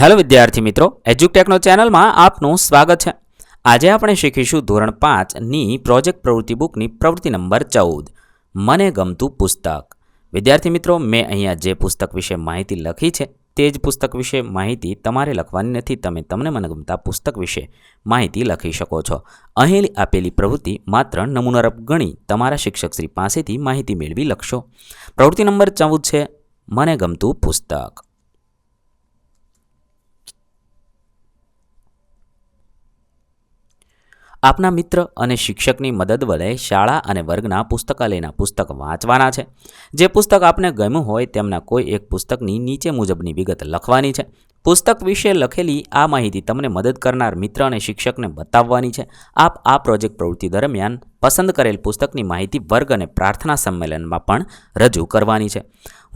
Hello વિદ્યાર્થી મિત્રો એજ્યુટેકનો ચેનલમાં આપનું સ્વાગત છે. આજે આપણે શીખીશું ધોરણ પાંચની પ્રોજેક્ટ પ્રવૃત્તિ બુકની પ્રવૃત્તિ નંબર ચૌદ. મને ગમતું પુસ્તક. વિદ્યાર્થી મિત્રો, મેં અહીંયા જે પુસ્તક વિશે માહિતી લખી છે, તે જ પુસ્તક વિશે માહિતી તમારે લખવાની નથી. તમે તમને મને ગમતા પુસ્તક વિશે માહિતી લખી શકો છો. અહીં આપેલી પ્રવૃત્તિ માત્ર નમૂનારૂપ ગણી તમારા શિક્ષકશ્રી પાસેથી માહિતી મેળવી લખશો. પ્રવૃત્તિ નંબર ચૌદ છે, મને ગમતું પુસ્તક. આપના મિત્ર અને શિક્ષકની મદદ વડે શાળા અને વર્ગના પુસ્તકાલયના પુસ્તક વાંચવાના છે. જે પુસ્તક આપને ગમ્યું હોય તેમના કોઈ એક પુસ્તકની નીચે મુજબની વિગત લખવાની છે. પુસ્તક વિશે લખેલી આ માહિતી તમને મદદ કરનાર મિત્ર અને શિક્ષકને બતાવવાની છે. આપ આ પ્રોજેક્ટ પ્રવૃત્તિ દરમિયાન પસંદ કરેલ પુસ્તકની માહિતી વર્ગ અને પ્રાર્થના સંમેલનમાં પણ રજૂ કરવાની છે.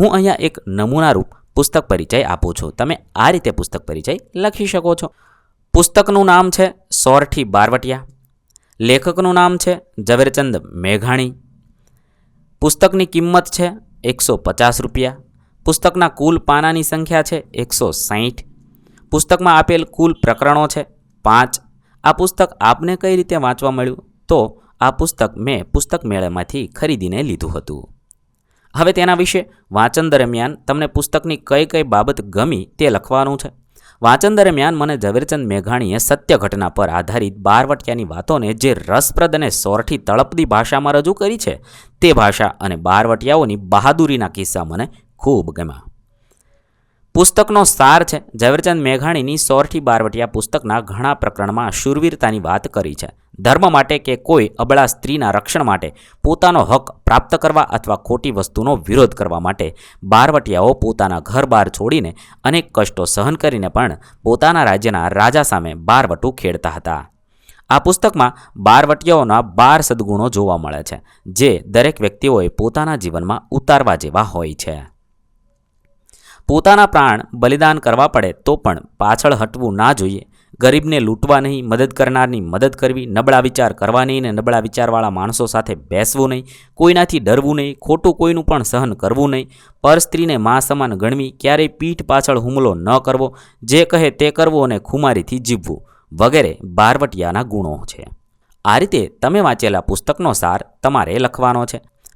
હું અહીંયા એક નમૂનારૂપ પુસ્તક પરિચય આપું છું. તમે આ રીતે પુસ્તક પરિચય લખી શકો છો. પુસ્તકનું નામ છે સોરઠી બારવટિયા. લેખકનું નામ છે ઝવેરચંદ મેઘાણી. પુસ્તકની કિંમત છે એકસો પચાસ રૂપિયા. પુસ્તકના કુલ પાનાની સંખ્યા છે એકસો સાહીઠ પુસ્તકમાં આપેલ કુલ પ્રકરણો છે પાંચ. આ પુસ્તક આપને કઈ રીતે વાંચવા મળ્યું? તો આ પુસ્તક મેં પુસ્તક મેળામાંથી ખરીદીને લીધું હતું. હવે તેના વિશે વાંચન દરમિયાન તમને પુસ્તકની કઈ કઈ બાબત ગમી તે લખવાનું છે. વાંચન દરમિયાન મને ઝવેરચંદ મેઘાણીએ સત્ય ઘટના પર આધારિત બારવટિયાની વાતોને જે રસપ્રદ અને સોરઠી તળપદી ભાષામાં રજૂ કરી છે, તે ભાષા અને બારવટિયાઓની બહાદુરીના કિસ્સા મને ખૂબ ગમ્યા. પુસ્તકનો સાર છે. ઝવેરચંદ મેઘાણીની સોરઠી બારવટિયા પુસ્તકના ઘણા પ્રકરણમાં શૂરવીરતાની વાત કરી છે. ધર્મ માટે કે કોઈ અબળા સ્ત્રીના રક્ષણ માટે પોતાનો હક પ્રાપ્ત કરવા અથવા ખોટી વસ્તુનો વિરોધ કરવા માટે બારવટિયાઓ પોતાના ઘર બહાર છોડીને અનેક કષ્ટો સહન કરીને પણ પોતાના રાજ્યના રાજા સામે બારવટું ખેડતા હતા. આ પુસ્તકમાં બારવટિયાઓના બાર સદગુણો જોવા મળે છે, જે દરેક વ્યક્તિઓએ પોતાના જીવનમાં ઉતારવા જેવા હોય છે. પોતાના પ્રાણ બલિદાન કરવા પડે તો પણ પાછળ હટવું ના જોઈએ. ગરીબને લૂંટવા નહીં, મદદ કરનારની મદદ કરવી, નબળા વિચાર કરવા નહીં ને નબળા વિચારવાળા માણસો સાથે બેસવું નહીં, કોઈનાથી ડરવું નહીં, ખોટું કોઈનું પણ સહન કરવું નહીં. પર સ્ત્રીને મા સમાન ગણવી, ક્યારેય પીઠ પાછળ હુમલો ન કરવો, જે કહે તે કરવું અને ખુમારીથી જીવવું, વગેરે બારવટિયાના ગુણો છે. આ રીતે તમે વાંચેલા પુસ્તકનો સાર તમારે લખવાનો છે.